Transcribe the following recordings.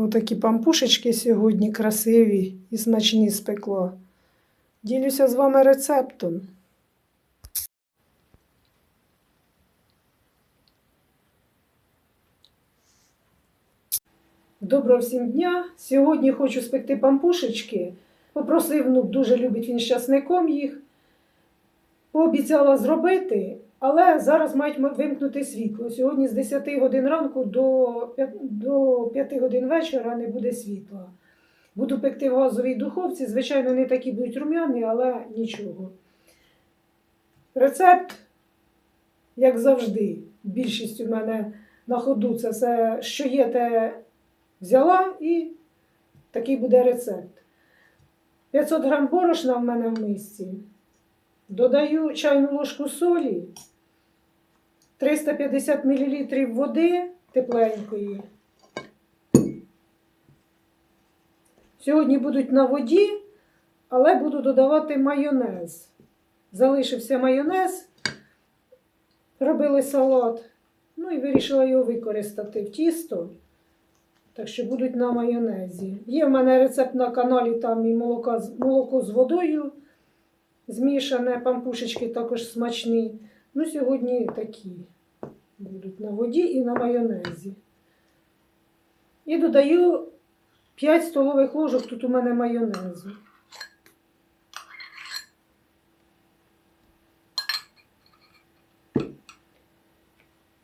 Отакі пампушечки сьогодні красиві і смачні спекла. Ділюся з вами рецептом. Доброго всім дня! Сьогодні хочу спекти пампушечки. Попросив внук, дуже любить він з часником їх. Пообіцяла зробити, але зараз мають вимкнути світло. Сьогодні з 10 годин ранку до, п'ят- до 5 годин вечора не буде світла. Буду пекти в газовій духовці. Звичайно, не такі будуть рум'яні, але нічого. Рецепт, як завжди, більшість у мене на ходу це все, що є, те взяла і такий буде рецепт. 500 грам борошна в мене в мисці. Додаю чайну ложку солі, 350 мл води тепленької. Сьогодні будуть на воді, але буду додавати майонез. Залишився майонез, робили салат. Ну і вирішила його використати в тісто. Так що будуть на майонезі. Є в мене рецепт на каналі, там і молоко, молоко з водою змішане, пампушечки також смачні. Ну, сьогодні такі будуть на воді і на майонезі. І додаю 5 столових ложок, тут у мене майонезу.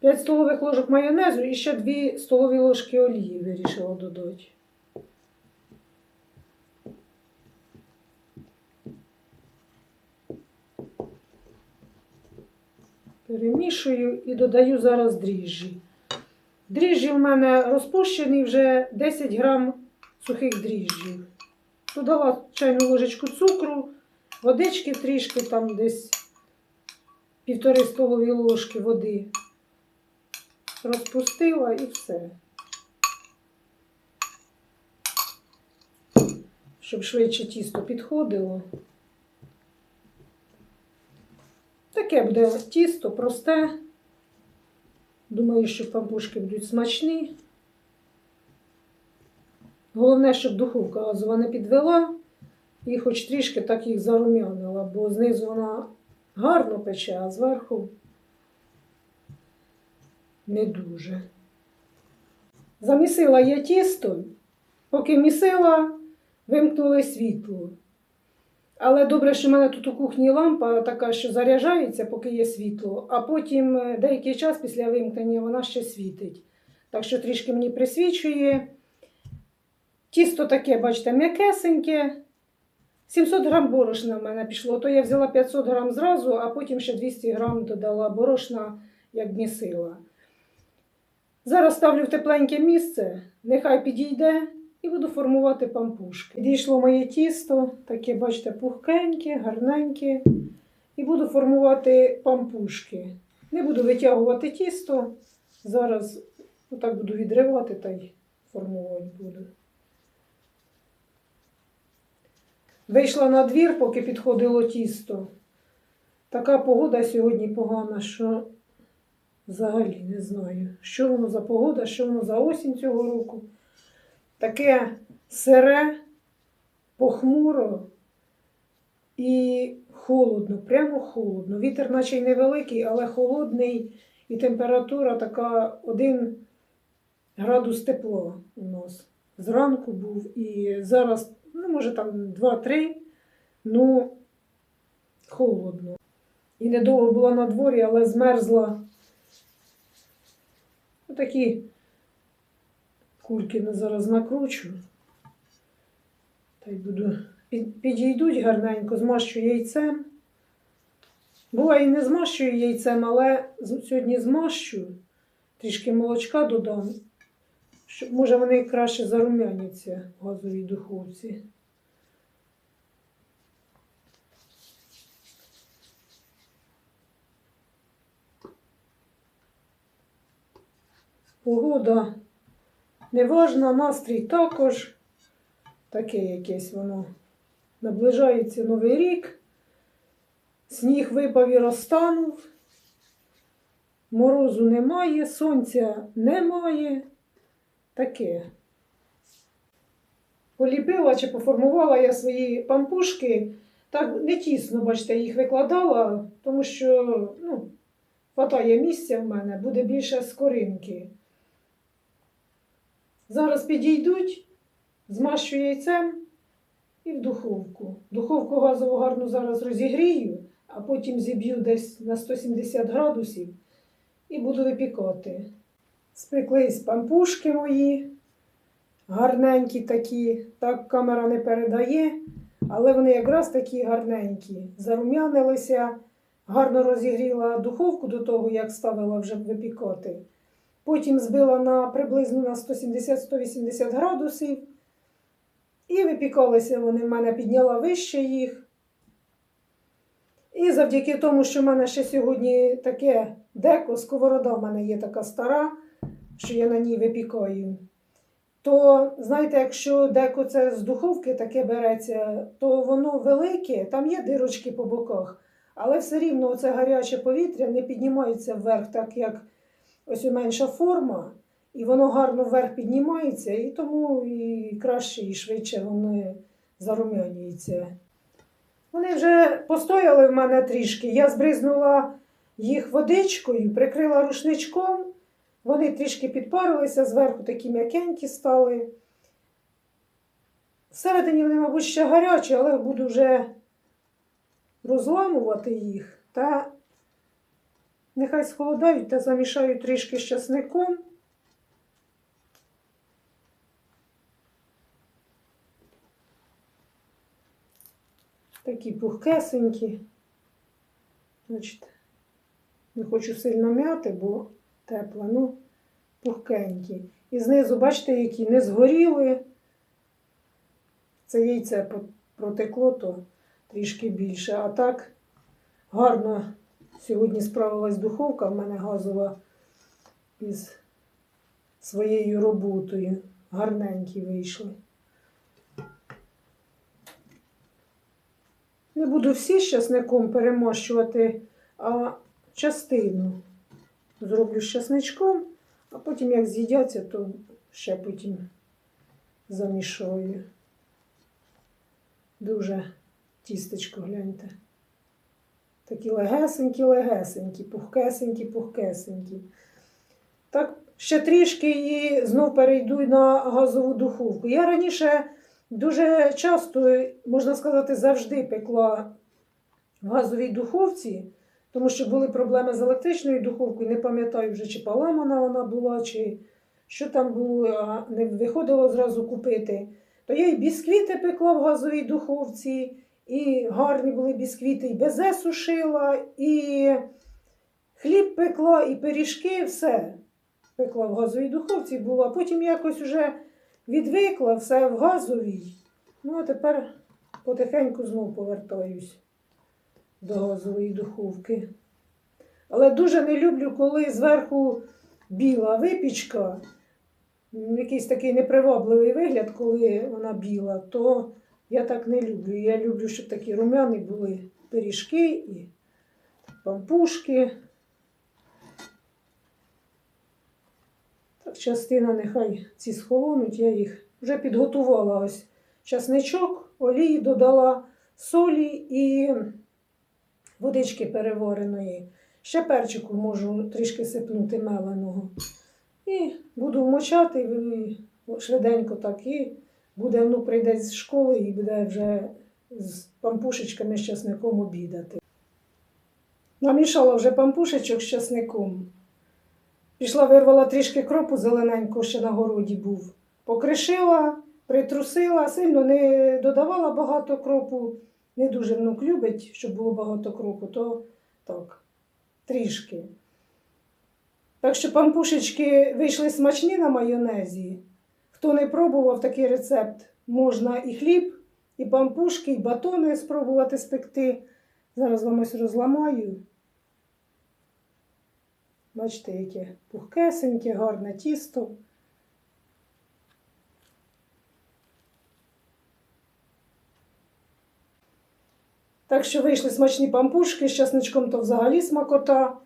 П'ять столових ложок майонезу і ще 2 столові ложки олії вирішила додати. Перемішую і додаю зараз дріжджі. Дріжджі в мене розпущені вже 10 грам сухих дріжджів. Додала чайну ложечку цукру, водички трішки, там десь півтори столові ложки води. Розпустила і все. Щоб швидше тісто підходило. Таке буде тісто просте. Думаю, що пампушки будуть смачні. Головне, щоб духовка газова не підвела і хоч трішки так їх зарум'янила, бо знизу вона гарно пече, а зверху не дуже. Замісила я тісто, поки місила, вимкнули світло. Але добре, що в мене тут у кухні лампа така, що заряджається, поки є світло, а потім е, деякий час після вимкнення вона ще світить. Так що трішки мені присвічує. Тісто таке, бачите, м'якесеньке. 700 грам борошна в мене пішло. То я взяла 500 грам зразу, а потім ще 200 грам додала борошна, як місила. Зараз ставлю в тепленьке місце, нехай підійде і буду формувати пампушки. Підійшло моє тісто, таке, бачите, пухкеньке, гарненьке. І буду формувати пампушки. Не буду витягувати тісто. Зараз отак буду відривати та й формувати буду. Вийшла на двір, поки підходило тісто. Така погода сьогодні погана, що взагалі не знаю, що воно за погода, що воно за осінь цього року. Таке сире, похмуро і холодно, прямо холодно. Вітер наче й невеликий, але холодний, і температура така 1 градус тепла у нас. Зранку був і зараз, ну, може, там 2-3, ну холодно. І недовго була на дворі, але змерзла. Отакі кульки зараз накручу. Та й буду. Підійдуть гарненько, змащу яйцем. Буває, і не змащую яйцем, але сьогодні змащу, трішки молочка додам, щоб, може вони краще зарум'яняться в газовій духовці. Погода неважна, настрій також. Таке якесь воно. Наближається Новий рік. Сніг випав і розтанув. Морозу немає, сонця немає. Таке. поліпила чи поформувала я свої пампушки. Так не тісно, бачите, їх викладала, тому що ну, хватає місця в мене, буде більше скоринки. Зараз підійдуть, змащу яйцем і в духовку. Духовку газову гарно зараз розігрію, а потім зіб'ю десь на 170 градусів і буду випікати. Спеклись пампушки мої, гарненькі такі, так камера не передає, але вони якраз такі гарненькі. Зарум'янилися, гарно розігріла духовку до того, як ставила вже випікати. Потім збила на приблизно на 170-180 градусів. І випікалися вони в мене, підняла вище їх. І завдяки тому, що в мене ще сьогодні таке деко, сковорода в мене є така стара, що я на ній випікаю. То, знаєте, якщо деко це з духовки таке береться, то воно велике, там є дирочки по боках, але все рівно це гаряче повітря не піднімається вверх, так як ось менша форма, і воно гарно вверх піднімається, і тому і краще, і швидше воно зарум'янюється. Вони вже постояли в мене трішки. Я збризнула їх водичкою, прикрила рушничком. Вони трішки підпарилися, зверху такі м'якенькі стали. Всередині вони, мабуть, ще гарячі, але буду вже розламувати їх та нехай схолодають та замішаю трішки з часником. Такі пухкесенькі. Значить, не хочу сильно м'яти, бо тепло, ну, пухкенькі. І знизу, бачите, які не згоріли. Це яйце протекло, то трішки більше. А так гарно сьогодні справилась духовка в мене газова із своєю роботою. Гарненькі вийшли. Не буду всі з часником перемощувати, а частину зроблю з часничком, а потім, як з'їдяться, то ще потім замішаю. Дуже тістечко, гляньте. Такі легесенькі, легесенькі, пухкесенькі, пухкесенькі. Так, ще трішки і знов перейду на газову духовку. Я раніше дуже часто, можна сказати, завжди пекла в газовій духовці, тому що були проблеми з електричною духовкою. Не пам'ятаю вже, чи поламана вона була, чи що там було, а не виходило зразу купити. То я і бісквіти пекла в газовій духовці, і гарні були бісквіти, і безе сушила, і хліб пекла, і пиріжки, все пекла в газовій духовці була. Потім якось вже відвикла все в газовій. Ну, а тепер потихеньку знову повертаюсь до газової духовки. Але дуже не люблю, коли зверху біла випічка, якийсь такий непривабливий вигляд, коли вона біла, то я так не люблю. Я люблю, щоб такі румяні були пиріжки і пампушки. Так, частина нехай ці схолонуть, я їх вже підготувала ось часничок, олії додала солі і водички перевареної. Ще перчику можу трішки сипнути меленого. І буду вмочати швиденько так. І буде, ну, прийде з школи і буде вже з пампушечками з часником обідати. Намішала вже пампушечок з часником. Пішла, вирвала трішки кропу зелененького, ще на городі був. Покришила, притрусила, сильно не додавала багато кропу. Не дуже внук любить, щоб було багато кропу, то так, трішки. Так що пампушечки вийшли смачні на майонезі. Хто не пробував такий рецепт, можна і хліб, і пампушки, і батони спробувати спекти. Зараз вам ось розламаю. Бачите, яке пухкесеньке, гарне тісто. Так що вийшли смачні пампушки з часничком, то взагалі смакота.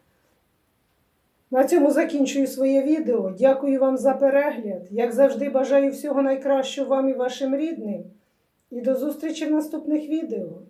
На цьому закінчую своє відео. Дякую вам за перегляд. Як завжди, бажаю всього найкращого вам і вашим рідним. І до зустрічі в наступних відео.